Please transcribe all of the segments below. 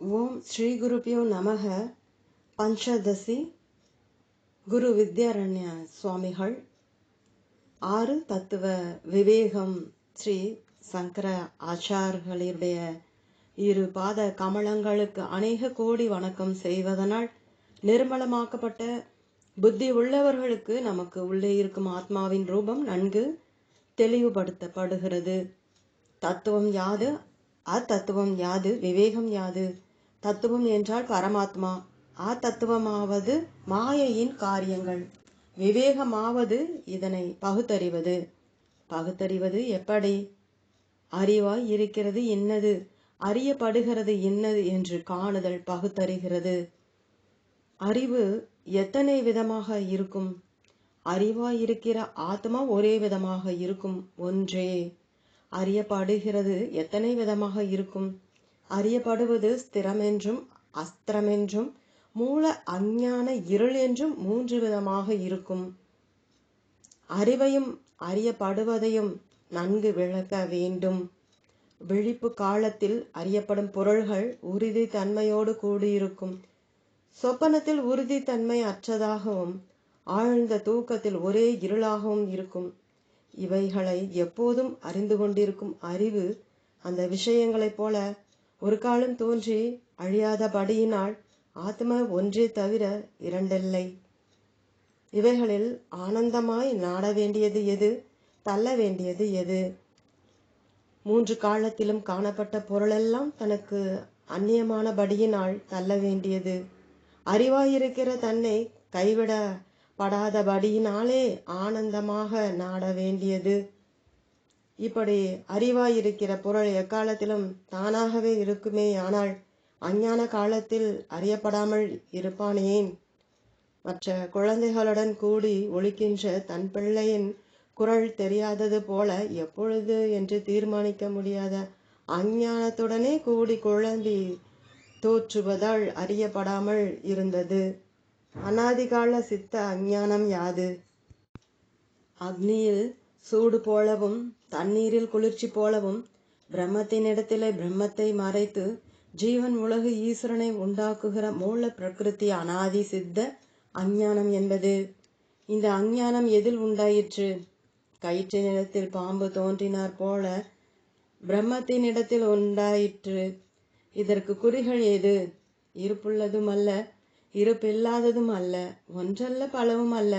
ஓம் ஸ்ரீ குருபியோ நமக. பஞ்சதசி குரு வித்யாரண்ய சுவாமிகள். ஆறு தத்துவ விவேகம் ஸ்ரீ சங்கர ஆச்சார்களுடைய இரு பாத கமலங்களுக்கு அநேக கோடி வணக்கம் செய்வதனால் நிர்மலமாக்கப்பட்ட புத்தி உள்ளவர்களுக்கு நமக்கு உள்ளே இருக்கும் ஆத்மாவின் ரூபம் நன்கு தெளிவுபடுத்தப்படுகிறது. தத்துவம் யாது? அத்தத்துவம் யாது? விவேகம் யாது? தத்துவம் என்றால் பரமாத்மா. அத்தத்துவமாவது மாயையின் காரியங்கள். விவேகமாவது இதனை பகுத்தறிவது. பகுத்தறிவது எப்படி? அறிவாய் இருக்கிறது இன்னது. அறியப்படுகிறது இன்னது என்று காணுதல் பகுத்தறிகிறது. அறிவு எத்தனை விதமாக இருக்கும்? அறிவாய் இருக்கிற ஆத்மா ஒரே விதமாக இருக்கும். ஒன்றே. அறியப்படுகிறது எத்தனை விதமாக இருக்கும்? அறியப்படுவது ஸ்திரமென்றும் அஸ்திரமென்றும் மூல அஞ்ஞான இருள் என்றும் மூன்று விதமாக இருக்கும். அறிவையும் அறியப்படுவதையும் நன்கு விளக்க வேண்டும். விழிப்பு காலத்தில் அறியப்படும் பொருள்கள் உறுதி தன்மையோடு கூடியிருக்கும். சொப்பனத்தில் உறுதி தன்மை அற்றதாகவும் ஆழ்ந்த தூக்கத்தில் ஒரே இருளாகவும் இருக்கும். இவைகளை எப்போதும் அறிந்து கொண்டிருக்கும் அறிவு அந்த விஷயங்களைப் போல ஒரு காலம் தோன்றி அழியாதபடியினால் ஆத்ம ஒன்றே தவிர இரண்டில்லை. இவைகளில் ஆனந்தமாய் நாட வேண்டியது எது? தள்ள வேண்டியது எது? மூன்று காலத்திலும் காணப்பட்ட பொருளெல்லாம் தனக்கு அந்நியமானபடியினால் தள்ள வேண்டியது. அறிவாயிருக்கிற தன்னை கைவிட படாதபடியினாலே ஆனந்தமாக நாட வேண்டியது. இப்படி அறிவாயிருக்கிற பொருள் எக்காலத்திலும் தானாகவே இருக்குமே ஆனால் அஞ்ஞான காலத்தில் அறியப்படாமல் இருப்பானேன்? மற்ற குழந்தைகளுடன் கூடி ஒழிக்கின்ற தன் பிள்ளையின் குரல் தெரியாதது போல எப்பொழுது என்று தீர்மானிக்க முடியாத அஞ்ஞானத்துடனே கூடி குழம்பி தோற்றுவதால் அறியப்படாமல் இருந்தது. அனாதிகால சித்த அஞ்ஞானம் யாது? அக்னியில் சூடு போலவும் தண்ணீரில் குளிர்ச்சி போலவும் பிரம்மத்தினிடத்திலே பிரம்மத்தை மறைத்து ஜீவன் உலகு ஈஸ்வரனை உண்டாக்குகிற மூல பிரகிருதி அனாதி சித்த அஞ்ஞானம் என்பது. இந்த அஞ்ஞானம் எதில் உண்டாயிற்று? கயிற்றினிடத்தில் பாம்பு தோன்றினார் போல பிரம்மத்தினிடத்தில் உண்டாயிற்று. இதற்கு குறிகள் எது? இருப்புள்ளதும் அல்ல இருப்பில்லாததும் அல்ல ஒன்றல்ல பலவும் அல்ல.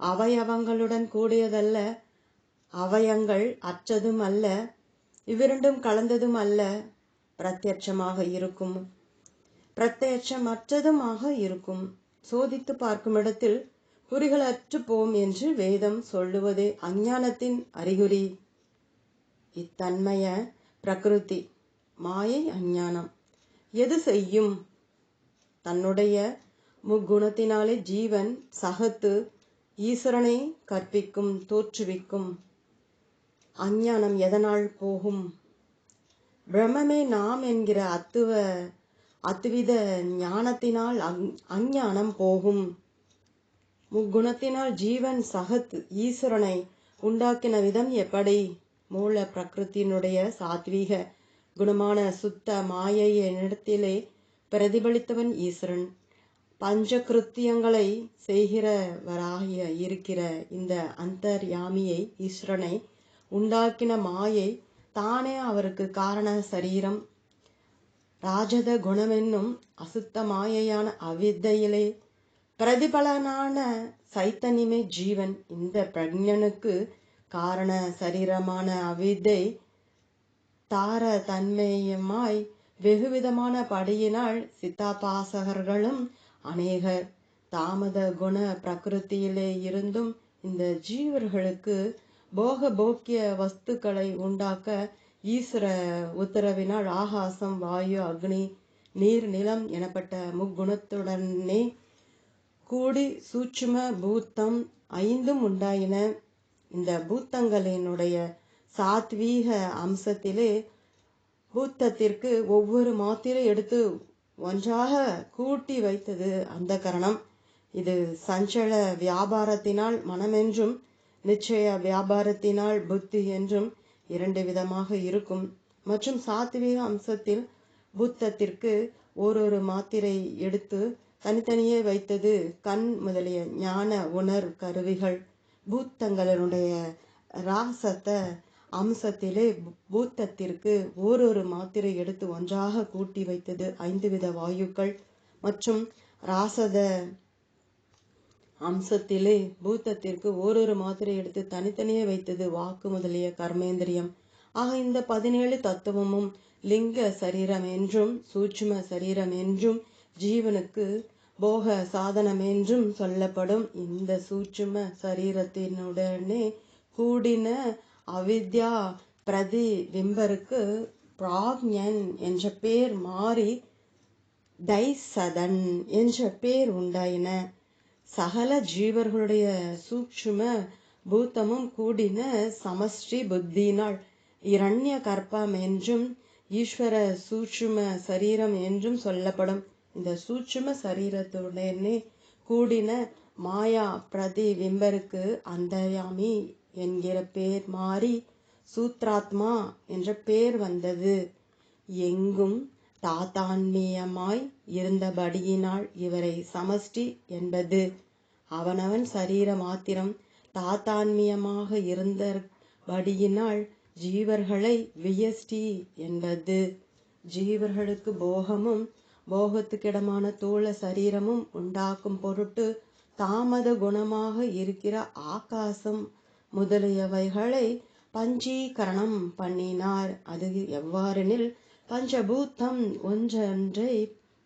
அவை அவங்களுடன் கூடியதல்ல அவயங்கள் அற்றதும் அல்ல இவ்விரண்டும் கலந்ததும் அல்ல பிரத்யட்சமாக இருக்கும். பிரத்யட்சமற்றதுமாக இருக்கும். சோதித்து பார்க்கும் இடத்தில் குறிகளற்று போம் என்று வேதம் சொல்லுவதே அஞ்ஞானத்தின் அறிகுறி. இத்தன்மைய பிரகிருதி மாயை அஞ்ஞானம். எது செய்யும்? தன்னுடைய முக்குணத்தினாலே ஜீவன் சகத்து ஈஸ்வரனை கற்பிக்கும் தோற்றுவிக்கும். அஞ்ஞானம் எதனால் போகும்? பிரம்மமே நாம் என்கிற அத்துவ அத்துவித ஞானத்தினால் அஞ்ஞானம் போகும். முக்குணத்தினால் ஜீவன் சகத் ஈஸ்வரனை உண்டாக்கின விதம் எப்படி? மூல பிரகிருத்தினுடைய சாத்வீக குணமான சுத்த மாயைய நிறத்திலே பிரதிபலித்தவன் ஈஸ்வரன். பஞ்ச கிருத்தியங்களை செய்கிறவராகிய இருக்கிற இந்த அந்தர்யாமியை ஈஸ்வரனை உண்டாக்கின மாயை தானே அவருக்கு காரண சரீரம். ராஜத குணமென்னும் அசுத்த மாயையான அவித்தையிலே பிரதிபலனான சைத்தன்யமே ஜீவன். இந்த பிரஜனுக்கு காரண சரீரமான அவித்தை தார தன்மேயமாய் வெகுவிதமான படியினால் சித்தாபாசகர்களும் அநேகர் தாமத குண பிரகிருத்தியிலே இருந்தும் இந்த ஜீவர்களுக்கு போக போக்கிய வஸ்துக்களை உண்டாக்க ஈஸ்வர உத்தரவினால் ஆகாசம் வாயு அக்னி நீர் நிலம் எனப்பட்ட முக்குணத்துடனே கூடி சூட்சும பூத்தம் ஐந்தும் உண்டாயின. இந்த பூத்தங்களினுடைய சாத்வீக அம்சத்திலே பூத்தத்திற்கு ஒவ்வொரு மாத்திரை எடுத்து ஒன்றாக கூட்டி வைத்தது அந்த கரணம். இது சஞ்சல வியாபாரத்தினால் மனமென்றும் நிச்சய வியாபாரத்தினால் புத்தி என்றும் இரண்டு விதமாக இருக்கும். மற்றும் சாத்வீக அம்சத்தில் புத்தத்திற்கு ஓரொரு மாத்திரை எடுத்து தனித்தனியே வைத்தது கண் முதலிய ஞான உணர் கருவிகள். பூத்தங்களுடைய ராசத்த அம்சத்திலே பூத்தத்திற்கு ஓரொரு மாத்திரை எடுத்து ஒன்றாக கூட்டி வைத்தது ஐந்து வித வாயுக்கள். மற்றும் ராசத அம்சத்திலே பூத்தத்திற்கு ஓரொரு மாத்திரை எடுத்து தனித்தனியே வைத்தது வாக்கு முதலிய கர்மேந்திரியம். ஆக இந்த பதினேழு தத்துவமும் லிங்க சரீரம் என்றும் சூட்சும சரீரம் என்றும் ஜீவனுக்கு போக சாதனம் என்றும் சொல்லப்படும் இந்த சூட்சும சரீரத்தினுடனே கூடின அவித்யா பிரதிபிம்பருக்கு பிராக்ஞன் என்ற பேர் மாறி தைசதன் என்ற பேர் உண்டாயின. சகல ஜீவர்களுடைய சூக்ஷ்ம பூத்தமும் கூடின சமஷ்டி புத்தியினால் இரண்ய கற்பம் என்றும் ஈஸ்வர சூட்சும சரீரம் என்றும் சொல்லப்படும். இந்த சூட்சும சரீரத்துடனே கூடின மாயா பிரதிபிம்பருக்கு அந்தயாமி என்கிற பேர் மாறி சூத்ராத்மா என்ற பேர் வந்தது. எங்கும் தாத்தான்மியமாய் இருந்தபடியினால் இவரை சமஷ்டி என்பது. அவனவன் சரீர மாத்திரம் தாத்தான்மியமாக இருந்தபடியினால் ஜீவர்களை வியஷ்டி என்பது. ஜீவர்களுக்கு போகமும் போகத்துக்கிடமான தூள சரீரமும் உண்டாக்கும் பொருட்டு தாமத குணமாக இருக்கிற ஆகாசம் முதலியவைகளை பஞ்சீகரணம் பண்ணினார். அது எவ்வாறெனில் பஞ்சபூத்தம் ஒன்றொன்றை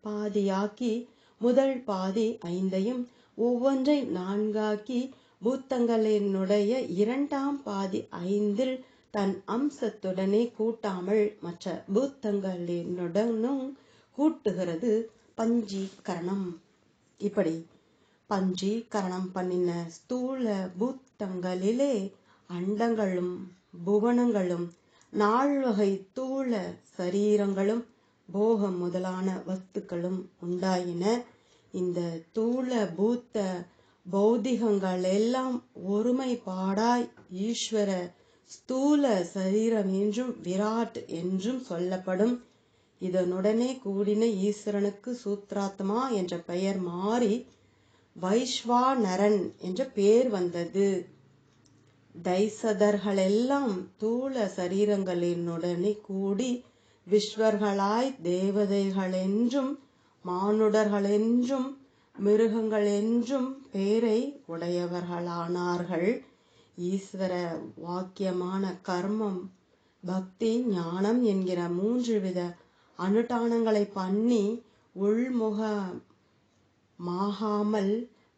பாதியாக்கி முதல் பாதி ஐந்தையும் ஒவ்வொன்றை நான்காக்கி பூத்தங்களினுடைய இரண்டாம் பாதி ஐந்தில் தன் அம்சத்துடனே கூட்டாமல் மற்ற பூத்தங்களினுடனும் கூட்டுகிறது பஞ்சீகரணம். இப்படி பஞ்சீகரணம் பண்ணின ஸ்தூல பூத்தங்களிலே அண்டங்களும் புவனங்களும் நால்வகை தூள சரீரங்களும் போகம் முதலான வஸ்துக்களும் உண்டாயின. இந்த தூள பூத்த பௌதிகங்கள் எல்லாம் ஒருமைப்பாடாய் ஈஸ்வர ஸ்தூல சரீரம் என்றும் விராட் என்றும் சொல்லப்படும். இதனுடனே கூடின ஈஸ்வரனுக்கு சூத்ராத்மா என்ற பெயர் மாறி வைஸ்வாநரன் என்ற பெயர் வந்தது. தைசதர்களெல்லாம் தூள சரீரங்களினுடனே கூடி விஸ்வர்களாய் தேவதைகளென்றும் மானுடர்களென்றும் மிருகங்களென்றும் பேரை உடையவர்களானார்கள். ஈஸ்வர வாக்கியமான கர்மம் பக்தி ஞானம் என்கிற மூன்று வித அனுட்டானங்களை பண்ணி உள்முகமாகாமல்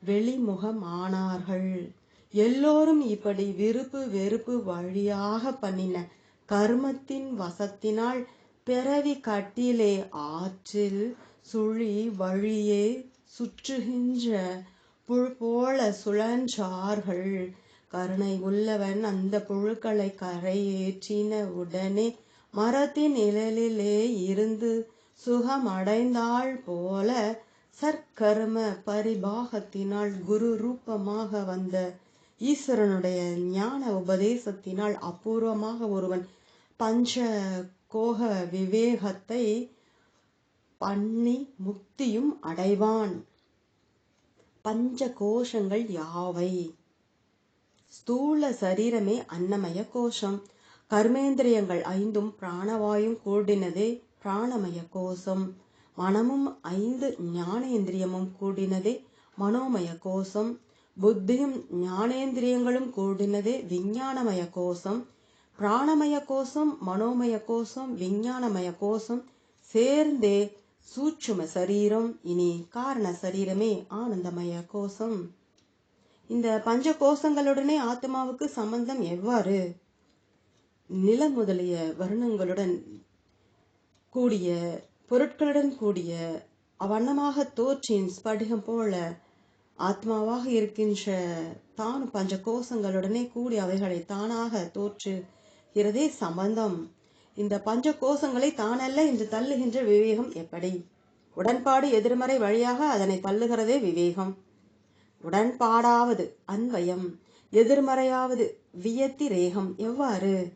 வெளிமுகமானார்கள் எல்லோரும் இப்படி விருப்பு வெறுப்பு வழியாக பண்ணின கர்மத்தின் வசத்தினால் பிறவி கட்டிலே ஆற்றில் சுழி வழியே சுற்றுகின்ற புழு போல சுழன்றார்கள். கருணை உள்ளவன் அந்த புழுக்களை கரையேற்றின உடனே மரத்தின் நிழலிலே இருந்து சுகமடைந்தாள் போல சற்கர்ம பரிபாகத்தினால் குரு ரூபமாக வந்த ஈஸ்வரனுடைய ஞான உபதேசத்தினால் அபூர்வமாக ஒருவன் பஞ்ச கோக விவேகத்தை பண்ணி முக்தியும் அடைவான். பஞ்ச கோஷங்கள் யாவை? ஸ்தூல சரீரமே அன்னமய கோஷம். கர்மேந்திரியங்கள் ஐந்தும் பிராணவாயும் கூடினதே பிராணமய கோஷம். மனமும் ஐந்து ஞானேந்திரியமும் கூடினதே மனோமய கோஷம். புத்தியும் ஞானேந்திரியங்களும் கூடினதே விஞ்ஞானமய கோஷம். பிராணமய கோஷம் மனோமய கோஷம் விஞ்ஞானமய கோஷம் சேர்ந்தே சூட்சும சரீரம் இனி காரண சரீரமே ஆனந்தமய கோஷம் இந்த பஞ்ச கோஷங்களுடனே ஆத்மாவுக்கு சம்பந்தம் எவ்வாறு? நில முதலிய வருணங்களுடன் கூடிய பொருட்களுடன் கூடிய அவ்வண்ணமாக தோற்றின் ஸ்படிகம் போல ஆத்மாவாக இருக்கின்ற தான் பஞ்ச கோஷங்களுடனே கூடி அவைகளை தானாக தோற்று இருதய சம்பந்தம். இந்த பஞ்ச கோஷங்களை தானல்ல என்று தள்ளுகின்ற விவேகம் எப்படி? உடன்பாடு எதிர்மறை வழியாக அதனை தள்ளுகிறதே விவேகம். உடன்பாடாவது அன்வயம் எதிர்மறையாவது வியத்தி ரேகம் எவ்வாறு?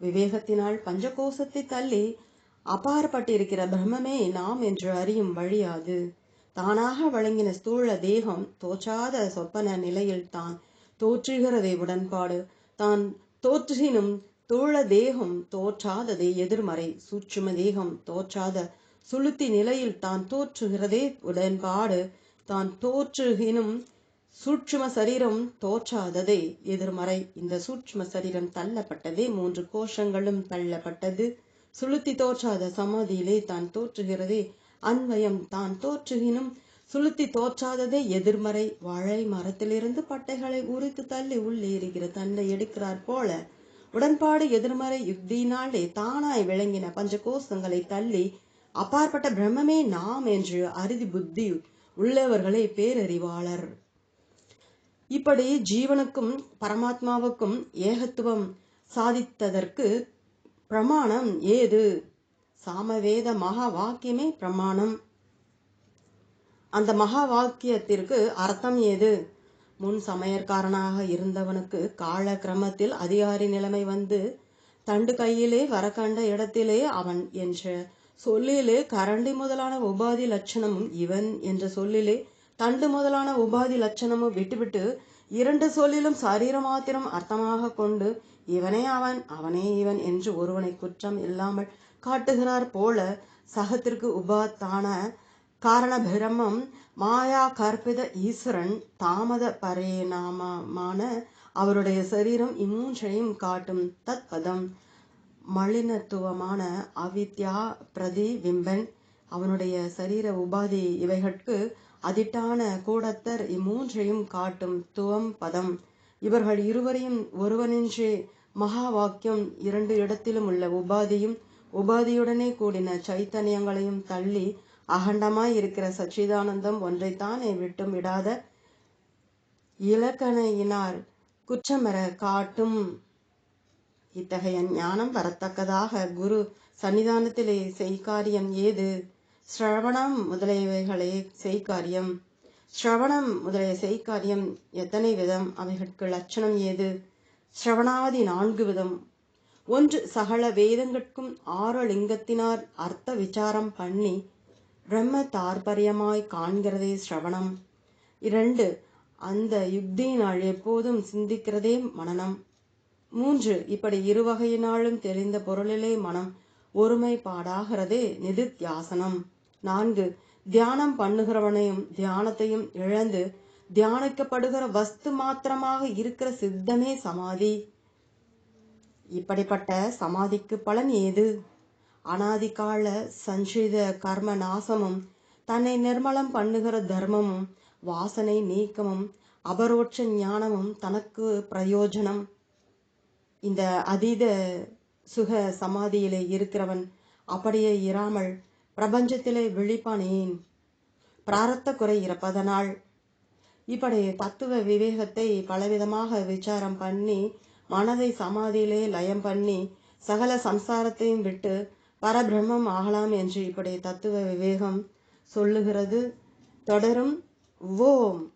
விவேகத்தினால் பஞ்சகோஷத்தை தள்ளி அப்பாற்பட்டிருக்கிற பிரம்மமே நாம் என்று அறியும் வழியாது. தானாக வழங்கின ஸ்தூல தேகம் தோற்றாத சொப்பன நிலையில் தான் தோற்றுகிறதே உடன்பாடு. தான் தோற்றினும் தோழ தேகம் தோற்றாததே எதிர்மறை. சூட்சும தேகம் தோற்றாத சுளுத்தி நிலையில் தான் தோற்றுகிறதே உடன்பாடு. தான் தோற்றுகினும் சூட்சும சரீரம் தோற்றாததே எதிர்மறை. இந்த சூட்சும சரீரம் தள்ளப்பட்டதே மூன்று கோஷங்களும் தள்ளப்பட்டது. சுளுத்தி தோற்றாத சமாதியிலே தான் தோற்றுகிறதே அன்வயம். தான் தோற்றுகினும் சுளுத்தி தோற்றாததே எதிர்மறை. வாழை மரத்திலிருந்து பட்டைகளை உரித்து தள்ளி உள்ளே இருக்கிற தன்னை எடுக்கிறார் போல உடன்பாடு எதிர்மறை யுக்தியினாலே தானாய் விளங்கின பஞ்ச கோஷங்களை தள்ளி அப்பாற்பட்ட பிரம்மமே நாம் என்று அறுதி புத்தி உள்ளவர்களே பேரறிவாளர். இப்படி ஜீவனுக்கும் பரமாத்மாவுக்கும் ஏகத்துவம் சாதித்ததற்கு பிரமாணம் ஏது? சாமவேத மகா வாக்கியமே பிரமாணம். அந்த மகா வாக்கியத்திற்கு அர்த்தம் ஏது? முன் சமையற்காரனாக இருந்தவனுக்கு கால கிரமத்தில் அதிகாரி நிலைமை வந்து தண்டு கையிலே வரக்கண்ட இடத்திலே அவன் என்ற சொல்லிலே கரண்டி முதலான உபாதி லட்சணமும் இவன் என்ற சொல்லிலே தண்டு முதலான உபாதி லட்சணமும் விட்டுவிட்டு இரண்டு சொல்லிலும் சரீர மாத்திரம் அர்த்தமாக கொண்டு இவனே அவன் அவனே இவன் என்று ஒருவனை குற்றம் இல்லாமல் காட்டுகிறார் போல சகத்திற்கு உபாத்தான காரண பிரமம் மாயா கற்பித ஈஸ்வரன் தாமத பரிணாமமான அவருடைய சரீரம் இம்மூன்றையும் காட்டும் தத்பதம். மலினத்துவமான அவித்யா பிரதிபிம்பன் அவனுடைய சரீர உபாதி இவைகட்கு அதிட்டான கூடத்தர் இம்மூன்றையும் காட்டும் துவம் பதம். இவர்கள் இருவரையும் ஒருவனின்றே மகா வாக்கியம் இரண்டு இடத்திலும் உள்ள உபாதியும் உபாதியுடனே கூடின சைத்தன்யங்களையும் தள்ளி அகண்டமாய் இருக்கிற சச்சிதானந்தம் ஒன்றைத்தானே விட்டும் விடாத இலக்கணையினால் குற்றமர காட்டும். இத்தகைய ஞானம் வரத்தக்கதாக குரு சன்னிதானத்திலே செய்காரியம் ஏது? ஸ்ரவணம் முதலியவைகளே செய்காரியம். ஸ்ரவணம் முதலிய செய்காரியம் எத்தனை விதம்? அவைகளுக்கு லட்சணம் ஏது? ஸ்ரவணாதி நான்கு விதம். ஒன்று சகல வேதங்கட்கும் ஆறலிங்கத்தினார் அர்த்த விசாரம் பண்ணி பிரம்ம தாற்பயமாய் காண்கிறதே ஸ்ரவணம் இரண்டு அந்த யுக்தியினால் எப்போதும் சிந்திக்கிறதே மனனம் மூன்று இப்படி இருவகையினாலும் தெரிந்த பொருளிலே மனம் ஒருமைப்பாடாகிறதே நிதித்தியாசனம். நான்கு தியானம் பண்ணுகிறவனையும் தியானத்தையும் இழந்து தியானிக்கப்படுகிற வஸ்து மாத்திரமாக இருக்கிற சித்தமே சமாதி. இப்படிப்பட்ட சமாதிக்கு பலன் ஏது? அனாதிகால சஞ்சித கர்ம நாசமும் தன்னை நிர்மலம் பண்ணுகிற தர்மமும் வாசனை நீக்கமும் அபரோட்ச ஞானமும் தனக்கு பிரயோஜனம். இந்த அதீத சுக சமாதியிலே இருக்கிறவன் அப்படியே இராமல் பிரபஞ்சத்திலே விழிப்பானேன். பிராரத்த குறை இருப்பதனால் இப்படி தத்துவ விவேகத்தை பலவிதமாக விசாரம் பண்ணி மனதை சமாதியிலே லயம் பண்ணி சகல சம்சாரத்தையும் விட்டு பரபிரம்மம் ஆகலாம் என்று இப்படி தத்துவ விவேகம் சொல்லுகிறது. தொடரும். ஓம்.